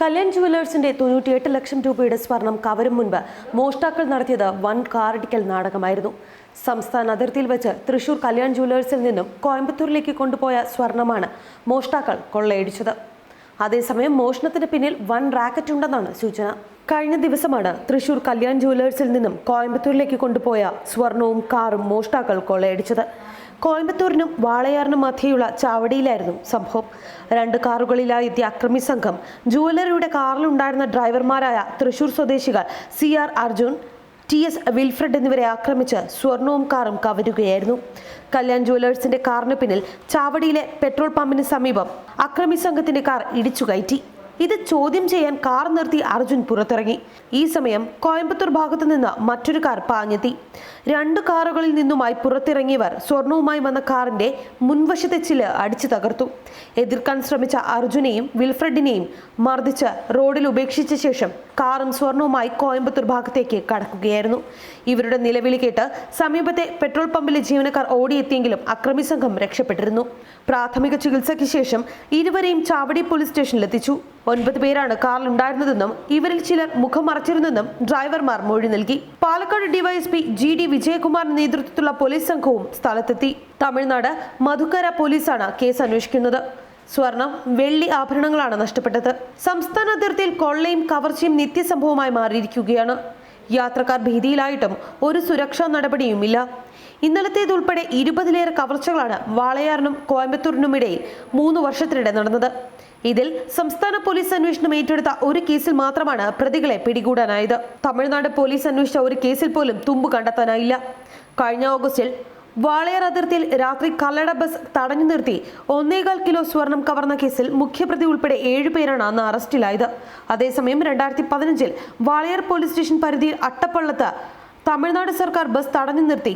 കല്യാൺ ജുവലേഴ്സിന്റെ തൊണ്ണൂറ്റിയെട്ട് ലക്ഷം രൂപയുടെ സ്വർണം കവരും മുൻപ് മോഷ്ടാക്കൾ നടത്തിയത് വൻ കാറടിക്കൽ നാടകമായിരുന്നു. സംസ്ഥാന അതിർത്തിയിൽ വെച്ച് തൃശൂർ കല്യാൺ ജുവലേഴ്സിൽ നിന്നും കോയമ്പത്തൂരിലേക്ക് കൊണ്ടുപോയ സ്വർണമാണ് മോഷ്ടാക്കൾ കൊള്ളയടിച്ചത്. അതേസമയം മോഷണത്തിന് പിന്നിൽ വൻ റാക്കറ്റ് ഉണ്ടെന്നാണ് സൂചന. കഴിഞ്ഞ ദിവസമാണ് തൃശൂർ കല്യാൺ ജുവലേഴ്സിൽ നിന്നും കോയമ്പത്തൂരിലേക്ക് കൊണ്ടുപോയ സ്വർണവും കാറും മോഷ്ടാക്കൾ കൊള്ളയടിച്ചത്. കോയമ്പത്തൂരിനും വാളയാറിനും മധ്യയുള്ള ചാവടിയിലായിരുന്നു സംഭവം. രണ്ട് കാറുകളിലായി എത്തിയ അക്രമി സംഘം ജുവലറിയുടെ കാറിലുണ്ടായിരുന്ന ഡ്രൈവർമാരായ തൃശൂർ സ്വദേശികൾ C R Arjun T S Wilfred എന്നിവരെ ആക്രമിച്ച് സ്വർണവും കാറും കവരുകയായിരുന്നു. കല്യാൺ ജുവലേഴ്സിന്റെ കാറിന് പിന്നിൽ ചാവടിയിലെ പെട്രോൾ പമ്പിന് സമീപം അക്രമി സംഘത്തിന്റെ കാർ ഇടിച്ചു കയറ്റി. ഇത് ചോദ്യം ചെയ്യാൻ കാർ നിർത്തി അർജുൻ പുറത്തിറങ്ങി. ഈ സമയം കോയമ്പത്തൂർ ഭാഗത്തു നിന്ന് മറ്റൊരു കാർ പാഞ്ഞെത്തി. രണ്ട് കാറുകളിൽ നിന്നുമായി പുറത്തിറങ്ങിയവർ സ്വർണവുമായി വന്ന കാറിന്റെ മുൻവശത്തെ ചില്ല് അടിച്ചു തകർത്തു. എതിർക്കാൻ ശ്രമിച്ച അർജുനെയും വിൽഫ്രഡിനെയും മർദ്ദിച്ച് റോഡിൽ ഉപേക്ഷിച്ച ശേഷം കാറും സ്വർണവുമായി കോയമ്പത്തൂർ ഭാഗത്തേക്ക് കടക്കുകയായിരുന്നു. ഇവരുടെ നിലവിളി കേട്ട് സമീപത്തെ പെട്രോൾ പമ്പിലെ ജീവനക്കാർ ഓടിയെത്തിയെങ്കിലും അക്രമി സംഘം രക്ഷപ്പെട്ടിരുന്നു. പ്രാഥമിക ചികിത്സയ്ക്ക് ശേഷം ഇരുവരെയും ചാവടി പോലീസ് സ്റ്റേഷനിലെത്തിച്ചു. ഒൻപത് പേരാണ് കാറിലുണ്ടായിരുന്നതെന്നും ഇവരിൽ ചിലർ മുഖം മറച്ചിരുന്നെന്നും ഡ്രൈവർമാർ മൊഴി നൽകി. പാലക്കാട് ഡിവൈഎസ്പി ജി ഡി വിജയകുമാറിന്റെ നേതൃത്വത്തിലുള്ള പോലീസ് സംഘവും സ്ഥലത്തെത്തി. തമിഴ്നാട് മധുക്കര പോലീസാണ് കേസ് അന്വേഷിക്കുന്നത്. സ്വർണം വെള്ളി ആഭരണങ്ങളാണ് നഷ്ടപ്പെട്ടത്. സംസ്ഥാന അതിർത്തിയിൽ കൊള്ളയും കവർച്ചയും നിത്യസംഭവമായി മാറിയിരിക്കുകയാണ്. യാത്രക്കാർ ഭീതിയിലായിട്ടും ഒരു സുരക്ഷാ നടപടിയുമില്ല. ഇന്നലത്തേതുൾപ്പെടെ ഇരുപതിലേറെ കവർച്ചകളാണ് വാളയാറിനും കോയമ്പത്തൂരിനുമിടയിൽ മൂന്ന് വർഷത്തിനിടെ നടന്നത്. ഇതിൽ സംസ്ഥാന പോലീസ് അന്വേഷണം ഏറ്റെടുത്ത ഒരു കേസിൽ മാത്രമാണ് പ്രതികളെ പിടികൂടാനായത്. തമിഴ്നാട് പോലീസ് അന്വേഷിച്ച ഒരു കേസിൽ പോലും തുമ്പ് കണ്ടെത്താനായില്ല. കഴിഞ്ഞ ഓഗസ്റ്റിൽ വാളയാർ അതിർത്തിയിൽ രാത്രി കല്ലട ബസ് തടഞ്ഞു നിർത്തി ഒന്നേകാൽ കിലോ സ്വർണം കവർന്ന കേസിൽ മുഖ്യപ്രതി ഉൾപ്പെടെ ഏഴുപേരാണ് അന്ന് അറസ്റ്റിലായത്. അതേസമയം രണ്ടായിരത്തി പതിനഞ്ചിൽ വാളയാർ പോലീസ് സ്റ്റേഷൻ പരിധിയിൽ അട്ടപ്പള്ളത്ത് തമിഴ്നാട് സർക്കാർ ബസ് തടഞ്ഞു നിർത്തി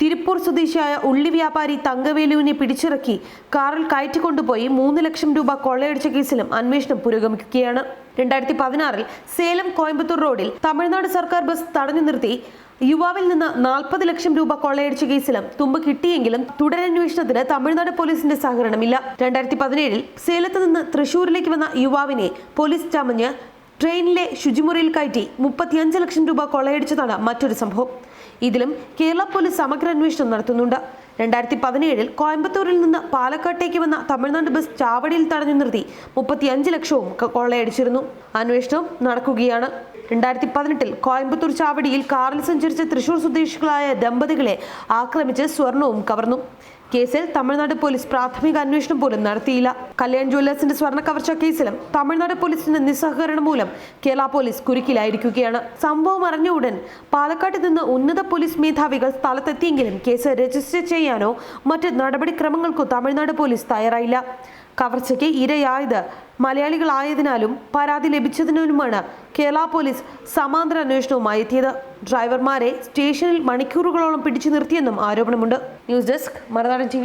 തിരുപ്പൂർ സ്വദേശിയായ ഉള്ളി വ്യാപാരി തങ്കവേലുവിനെ പിടിച്ചിറക്കി കാറിൽ കയറ്റിക്കൊണ്ടുപോയി മൂന്ന് ലക്ഷം രൂപ കൊള്ളയടിച്ച കേസിലും അന്വേഷണം പുരോഗമിക്കുകയാണ്. രണ്ടായിരത്തി പതിനാറിൽ സേലം കോയമ്പത്തൂർ റോഡിൽ തമിഴ്നാട് സർക്കാർ ബസ് തടഞ്ഞു നിർത്തി യുവാവിൽ നിന്ന് നാൽപ്പത് ലക്ഷം രൂപ കൊള്ളയടിച്ച കേസിലും തുമ്പ് കിട്ടിയെങ്കിലും തുടരന്വേഷണത്തിന് തമിഴ്നാട് പോലീസിന്റെ സഹകരണമില്ല. രണ്ടായിരത്തി പതിനേഴിൽ സേലത്ത് നിന്ന് തൃശൂരിലേക്ക് വന്ന യുവാവിനെ പോലീസ് ചമഞ്ഞ് ട്രെയിനിലെ ശുചിമുറിയിൽ കയറ്റി മുപ്പത്തിയഞ്ച് ലക്ഷം രൂപ കൊള്ളയടിച്ചതാണ് മറ്റൊരു സംഭവം. ഇതിലും കേരള പോലീസ് സമഗ്ര അന്വേഷണം നടത്തുന്നുണ്ട്. രണ്ടായിരത്തി പതിനേഴിൽ കോയമ്പത്തൂരിൽ നിന്ന് പാലക്കാട്ടേക്ക് വന്ന തമിഴ്നാട് ബസ് ചാവടിയിൽ തടഞ്ഞു നിർത്തി മുപ്പത്തിയഞ്ച് ലക്ഷവും കൊള്ളയടിച്ചിരുന്നു. അന്വേഷണം നടക്കുകയാണ്. രണ്ടായിരത്തി പതിനെട്ടിൽ കോയമ്പത്തൂർ ചാവടിയിൽ കാറിൽ സഞ്ചരിച്ച തൃശൂർ സ്വദേശികളായ ദമ്പതികളെ ആക്രമിച്ച് സ്വർണവും കവർന്നു. കേസിൽ തമിഴ്നാട് പോലീസ് പ്രാഥമിക അന്വേഷണം പോലും നടത്തിയില്ല. കല്യാൺ ജ്വല്ലേഴ്സിന്റെ സ്വർണ കവർച്ച കേസിലും തമിഴ്നാട് പോലീസിന്റെ നിസ്സഹകരണം മൂലം കേരള പോലീസ് കുരുക്കിലായിരിക്കുകയാണ്. സംഭവം അറിഞ്ഞ ഉടൻ പാലക്കാട്ട് നിന്ന് ഉന്നത പോലീസ് മേധാവികൾ സ്ഥലത്തെത്തിയെങ്കിലും കേസ് രജിസ്റ്റർ ചെയ്യാനോ മറ്റ് നടപടിക്രമങ്ങൾക്കോ തമിഴ്നാട് പോലീസ് തയ്യാറായില്ല. കവർച്ചയ്ക്ക് ഇരയായത് മലയാളികളായതിനാലും പരാതി ലഭിച്ചതിനുമാണ് കേരള പോലീസ് സമാന്തര അന്വേഷണവുമായി എത്തിയത്. ഡ്രൈവർമാരെ സ്റ്റേഷനിൽ മണിക്കൂറുകളോളം പിടിച്ചു നിർത്തിയെന്നും ആരോപണമുണ്ട്. ന്യൂസ് ഡെസ്ക് മറുനാടൻ ടി